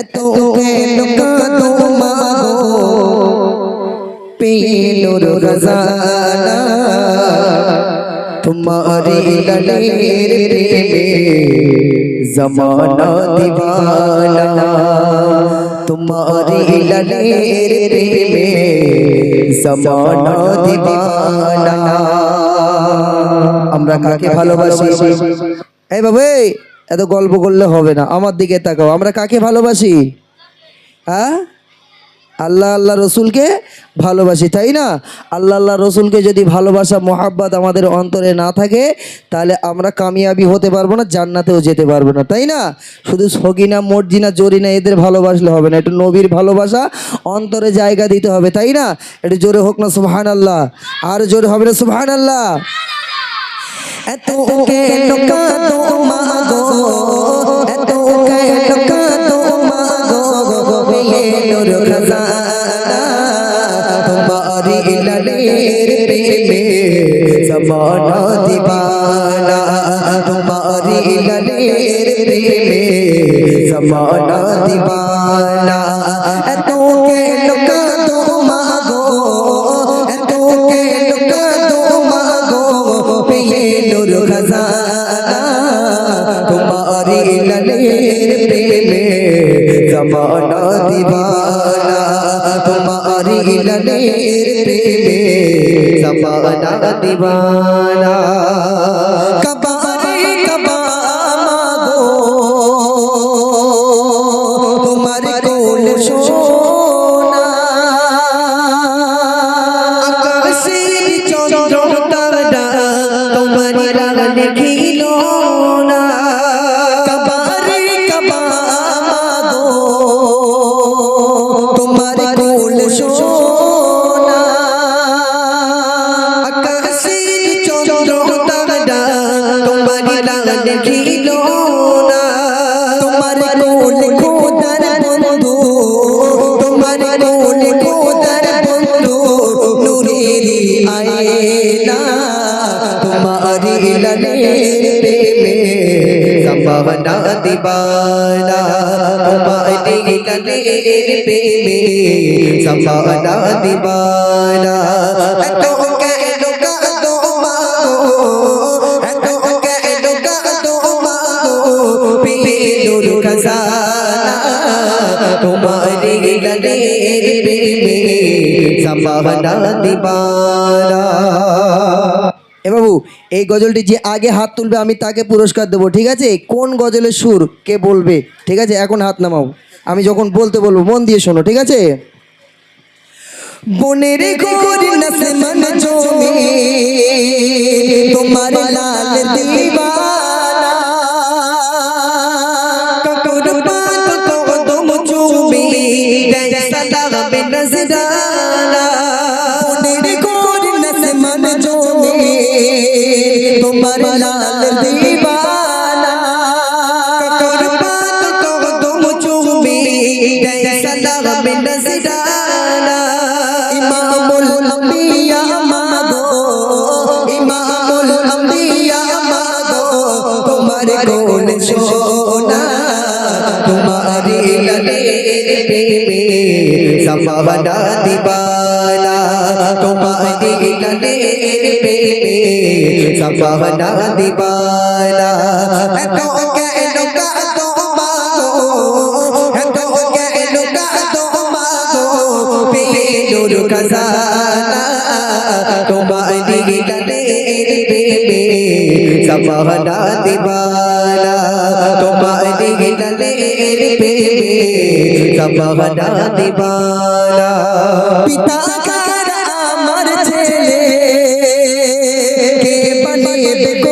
এত কেন কাঁদো মাগো, পেলোর রাজানা তোমারি লালের প্রেমে জমানা দিবানা। তোমারি লালের প্রেমে জমানা দিবানা। আমরা কাকে ভালোবাসি? এই বাবু এত গল্প করলে হবে না। আমার দিকে তাকাও। আমরা কাকে ভালোবাসি? হ্যাঁ? আল্লাহ আল্লাহ রসুলকে ভালোবাসি, তাই না? আল্লাহ আল্লাহ রসুলকে যদি ভালোবাসা, মোহাব্বত আমাদের অন্তরে না থাকে, তাহলে আমরা কামিয়াবি হতে পারব না, জান্নাতেও যেতে পারব না, তাই না? শুধু সগিনা, মর্জিনা, জরিনা, এদের ভালোবাসলে হবে না। একটু নবীর ভালোবাসা, অন্তরে জায়গা দিতে হবে, তাই না? একটু জোরে হোক না সুবহান আল্লাহ আর জোরে হবে না সুবহান আল্লাহ এত কেন কাঁদো মাগো? এত কেন কাঁদো মাগো? পেলোর খাজানা, তোমারি লালের প্রেমে জমানা দিবানা, তোমারি লালের প্রেমে জমানা দিবানা। পেলোর খাজানা তোমারি লালের প্রেমে জমানা দিবানা। তোমারি লালের প্রেমে জমানা দিবানা। তোমার কোল সোনা চন্দ্র তারা তোমার দেখিল না তোমার কোল খোদার বন্ধু তোমার কোল খোদার বন্ধু নূরের আয়না তোমারি লালের প্রেমে সম্ভাবনা দিবানা তোমারি লালের প্রেমে সম্ভাবনা দিবানা এ বাবু, এই গজলটি যে আগে হাত তুলবে, আমি তাকে পুরস্কার দেবো, ঠিক আছে? কোন গজলের সুর কে বলবে? ঠিক আছে? এখন হাত নামাও। আমি যখন বলতে বলব, মন দিয়ে শোনো, ঠিক আছে? বনের পাত তোমার লাল দিবানা। ককর পাত কদম চুমে সালাম নজরানা ইমামুল আম্বিয়া মাগো ইমামুল আম্বিয়া মাগো তোমার কোন সোনা তোমারি লালের প্রেমে সম্ভাবনা দিবানা তোমারি লালের প্রেমে সম্ভাবনা দিবানা। এত কেন কাঁদো মাগো এত কেন কাঁদো মাগো পেলোর খাজানা। তোমারি লালের প্রেমে সম্ভাবনা দিবানা। তোমারি লালের প্রেমে সম্ভাবনা দিবানা। পিতা ಬೇಕು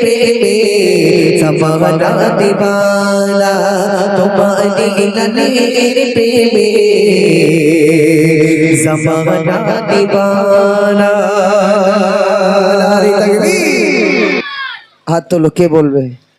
প্রেমে সবানা দিবালা তোমার দিলালের প্রেমে সবানা দিবালা হাত তোলো কে বলবে